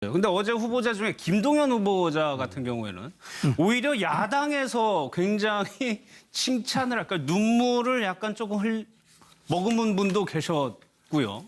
근데 어제 후보자 중에 김동연 후보자 같은 경우에는 오히려 야당에서 굉장히 칭찬을 할까 눈물을 약간 조금 흘 머금은 분도 계셨고요.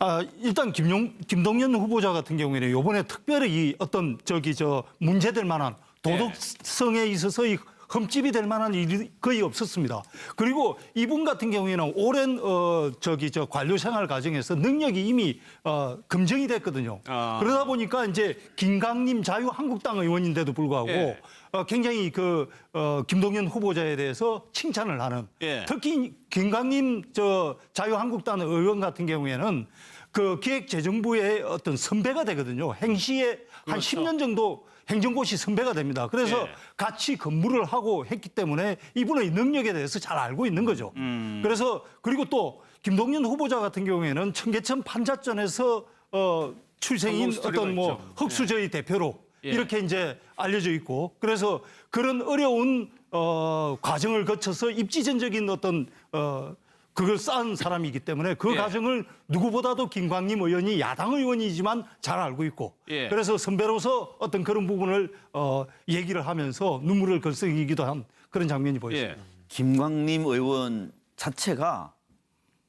아, 일단 김용, 김동연 후보자 같은 경우에는 이번에 특별히 이 어떤 저기 저 문제될 만한 도덕성에 있어서의 흠집이 될 만한 일이 거의 없었습니다. 그리고 이분 같은 경우에는 오랜 어 저기 저 관료 생활 과정에서 능력이 이미 어 검증이 됐거든요. 아. 그러다 보니까 이제 김강림 자유한국당 의원인데도 불구하고 예. 어, 굉장히 그 어, 김동연 후보자에 대해서 칭찬을 하는 예. 특히 김강림 저 자유한국당 의원 같은 경우에는 그 기획재정부의 어떤 선배가 되거든요. 행시에 한 그렇죠. 10년 정도 행정고시 선배가 됩니다. 그래서 예. 같이 근무를 하고 했기 때문에 이분의 능력에 대해서 잘 알고 있는 거죠. 음. 그래서 그리고 또 김동연 후보자 같은 경우에는 청계천 판자전에서 어, 출생인 어떤 뭐 있죠. 흑수저의 대표로 예. 이렇게 이제 알려져 있고 그래서 그런 어려운 어, 과정을 거쳐서 입지전적인 어떤 어, 그걸 쌓은 사람이기 때문에 그 예. 과정을 누구보다도 김광림 의원이 야당 의원이지만 잘 알고 있고 예. 그래서 선배로서 어떤 그런 부분을 어, 얘기를 하면서 눈물을 글썽이기도 한 그런 장면이 보였습니다. 예. 김광림 의원 자체가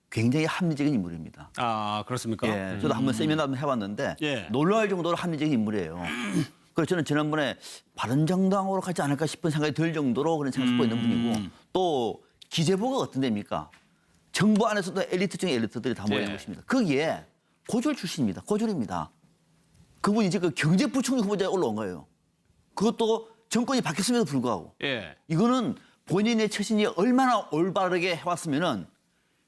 굉장히 합리적인 인물입니다. 아 그렇습니까? 예, 저도 한번 세미나 한번 해봤는데 예. 놀라울 정도로 합리적인 인물이에요. 그래서 저는 지난번에 바른정당으로 가지 않을까 싶은 생각이 들 정도로 그런 생각을 갖고 있는 분이고 또 기재부가 어떤 데입니까? 정부 안에서도 엘리트 중에 엘리트들이 다 모여 있는 예. 것입니다. 거기에 고졸 출신입니다. 고졸입니다. 그분이 이제 그 경제부총리 후보자에 올라온 거예요. 그것도 정권이 바뀌었음에도 불구하고 예. 이거는 본인의 처신이 얼마나 올바르게 해왔으면은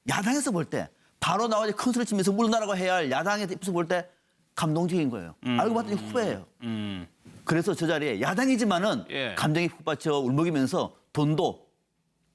야당에서 볼 때 바로 나와서 큰 소리 치면서 물러나라고 해야 할 야당의 입장에서 볼 때 감동적인 거예요. 알고 봤더니 후배예요. 음. 그래서 저 자리에 야당이지만은 예. 감정이 푹 받쳐 울먹이면서 돈도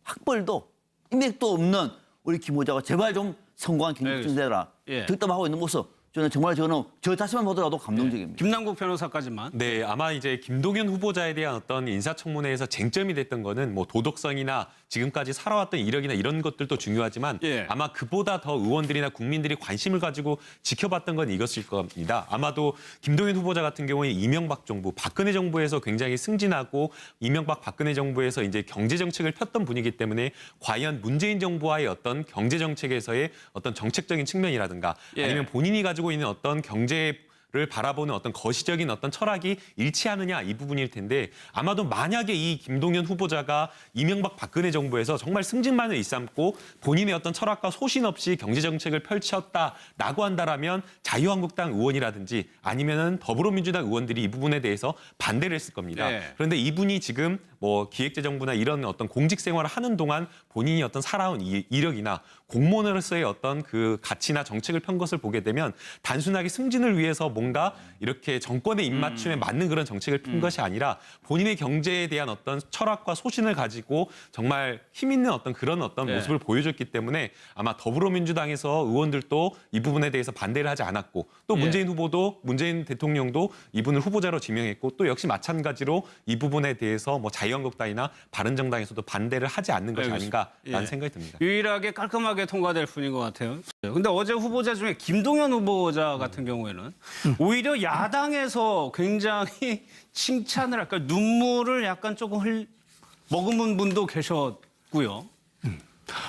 학벌도 인맥도 없는 우리 김 후보자가 제발 좀 성공한 경력 좀 내라. 예. 득담하고 있는 모습 저는 정말 저는 저 자신만 보더라도 감동적입니다. 김남국 변호사까지만. 네, 아마 이제 김동연 후보자에 대한 어떤 인사청문회에서 쟁점이 됐던 거는 뭐 도덕성이나 지금까지 살아왔던 이력이나 이런 것들도 중요하지만 예. 아마 그보다 더 의원들이나 국민들이 관심을 가지고 지켜봤던 건 이것일 겁니다. 아마도 김동연 후보자 같은 경우에 이명박 정부, 박근혜 정부에서 굉장히 승진하고 이명박 박근혜 정부에서 이제 경제 정책을 폈던 분이기 때문에 과연 문재인 정부와의 어떤 경제 정책에서의 어떤 정책적인 측면이라든가 예. 아니면 본인이 가지고 있는 어떤 경제 를 바라보는 어떤 거시적인 어떤 철학이 일치하느냐 이 부분일 텐데 아마도 만약에 이 김동연 후보자가 이명박 박근혜 정부에서 정말 승진만을 일삼고 본인의 어떤 철학과 소신 없이 경제 정책을 펼쳤다라고 한다라면 자유한국당 의원이라든지 아니면은 더불어민주당 의원들이 이 부분에 대해서 반대를 했을 겁니다. 네. 그런데 이분이 지금 뭐 기획재정부나 이런 어떤 공직 생활을 하는 동안 본인이 어떤 살아온 이- 이력이나 공무원으로서의 어떤 그 가치나 정책을 편 것을 보게 되면 단순하게 승진을 위해서 뭔가 이렇게 정권의 입맞춤에 맞는 그런 정책을 핀 것이 아니라 본인의 경제에 대한 어떤 철학과 소신을 가지고 정말 힘 있는 어떤 그런 어떤 네. 모습을 보여줬기 때문에 아마 더불어민주당에서 의원들도 이 부분에 대해서 반대를 하지 않았고 또 예. 문재인 후보도 문재인 대통령도 이분을 후보자로 지명했고 또 역시 마찬가지로 이 부분에 대해서 뭐 자유한국당이나 바른정당에서도 반대를 하지 않는 것이 알겠습니다. 아닌가라는 예. 생각이 듭니다. 유일하게 깔끔하게 통과될 뿐인 것 같아요. 근데 어제 후보자 중에 김동연 후보자 같은 경우에는 오히려 야당에서 굉장히 칭찬을 할까 눈물을 약간 조금 흘 머금은 분도 계셨고요.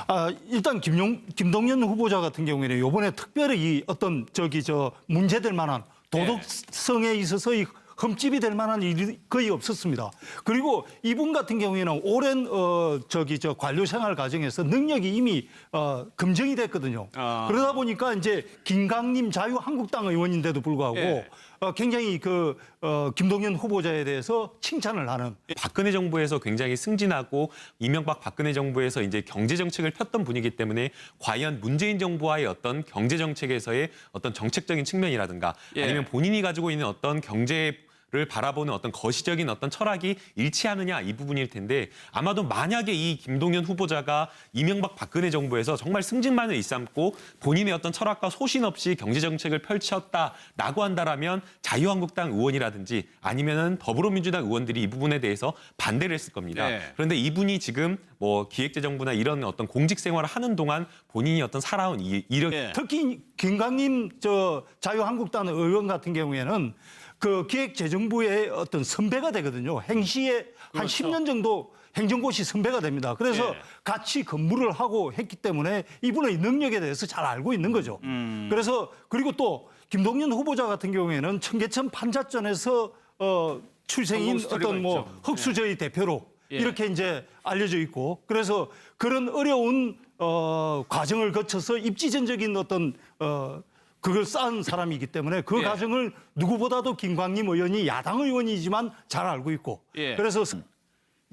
아, 일단 김용, 김동연 후보자 같은 경우에는 이번에 특별히 이 어떤 저기 저 문제될 만한 도덕성에 있어서의 흠집이 될 만한 일이 거의 없었습니다. 그리고 이분 같은 경우에는 오랜 어 저기 저 관료 생활 과정에서 능력이 이미 어 검증이 됐거든요. 아. 그러다 보니까 이제 김강림 자유한국당 의원인데도 불구하고 예. 어, 굉장히 그 어, 김동연 후보자에 대해서 칭찬을 하는 박근혜 정부에서 굉장히 승진하고 이명박 박근혜 정부에서 이제 경제 정책을 폈던 분이기 때문에 과연 문재인 정부와의 어떤 경제 정책에서의 어떤 정책적인 측면이라든가 예. 아니면 본인이 가지고 있는 어떤 경제 를 바라보는 어떤 거시적인 어떤 철학이 일치하느냐 이 부분일 텐데 아마도 만약에 이 김동연 후보자가 이명박 박근혜 정부에서 정말 승진만을 일삼고 본인의 어떤 철학과 소신 없이 경제 정책을 펼쳤다라고 한다라면 자유한국당 의원이라든지 아니면은 더불어민주당 의원들이 이 부분에 대해서 반대를 했을 겁니다. 네. 그런데 이분이 지금 뭐 기획재정부나 이런 어떤 공직 생활을 하는 동안 본인이 어떤 살아온 이- 이력 예. 특히 김강림 저 자유한국당 의원 같은 경우에는 그 기획재정부의 어떤 선배가 되거든요. 행시에 한 그렇죠. 10년 정도 행정고시 선배가 됩니다. 그래서 예. 같이 근무를 하고 했기 때문에 이분의 능력에 대해서 잘 알고 있는 거죠. 음. 그래서 그리고 또 김동연 후보자 같은 경우에는 청계천 판자전에서 어, 출생인 어떤 뭐 있죠. 흑수저의 대표로 예. 이렇게 이제 알려져 있고 그래서 그런 어려운 어, 과정을 거쳐서 입지전적인 어떤 어, 그걸 쌓은 사람이기 때문에 그 예. 과정을 누구보다도 김광림 의원이 야당 의원이지만 잘 알고 있고 예. 그래서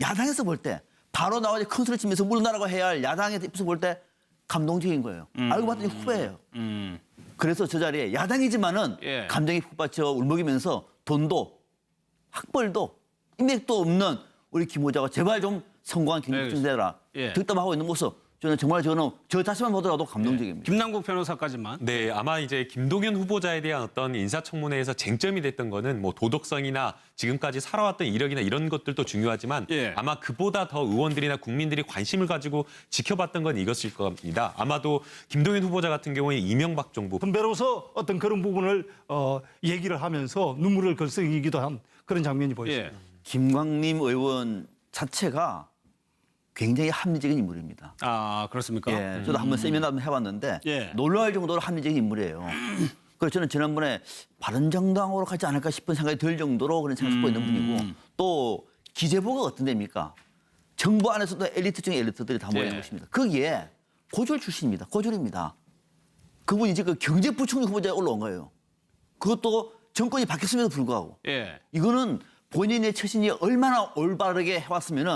야당에서 볼 때 바로 나와서 큰 소리 치면서 물러나라고 해야 할 야당의 입에서 볼 때 감동적인 거예요. 알고 봤더니 후배예요. 음. 그래서 저 자리에 야당이지만은 예. 감정이 푹 받쳐 울먹이면서 돈도 학벌도 인맥도 없는 우리 김 후보자가 제발 좀 성공한 경제 좀 되라 예. 득담하고 있는 모습 저는 정말 저는 저 자신만 보더라도 감동적입니다. 김남국 변호사까지만. 네, 아마 이제 김동연 후보자에 대한 어떤 인사청문회에서 쟁점이 됐던 거는 뭐 도덕성이나 지금까지 살아왔던 이력이나 이런 것들도 중요하지만 예. 아마 그보다 더 의원들이나 국민들이 관심을 가지고 지켜봤던 건 이것일 겁니다. 아마도 김동연 후보자 같은 경우에 이명박 정부 선배로서 어떤 그런 부분을 어, 얘기를 하면서 눈물을 글썽이기도 한 그런 장면이 보였습니다. 예. 김광림 의원 자체가 굉장히 합리적인 인물입니다. 아 그렇습니까? 예, 저도 한번 세미나 한번 해봤는데 예. 놀라울 정도로 합리적인 인물이에요. 그래서 저는 지난번에 바른정당으로 가지 않을까 싶은 생각이 들 정도로 그런 생각을 갖고 있는 분이고 또 기재부가 어떤 데입니까? 정부 안에서도 엘리트 중에 엘리트들이 다 모여 있는 예. 것입니다. 거기에 고졸 출신입니다. 고졸입니다. 그분이 이제 그 경제부총리 후보자에 올라온 거예요. 그것도 정권이 바뀌었음에도 불구하고 예. 이거는 본인의 처신이 얼마나 올바르게 해왔으면은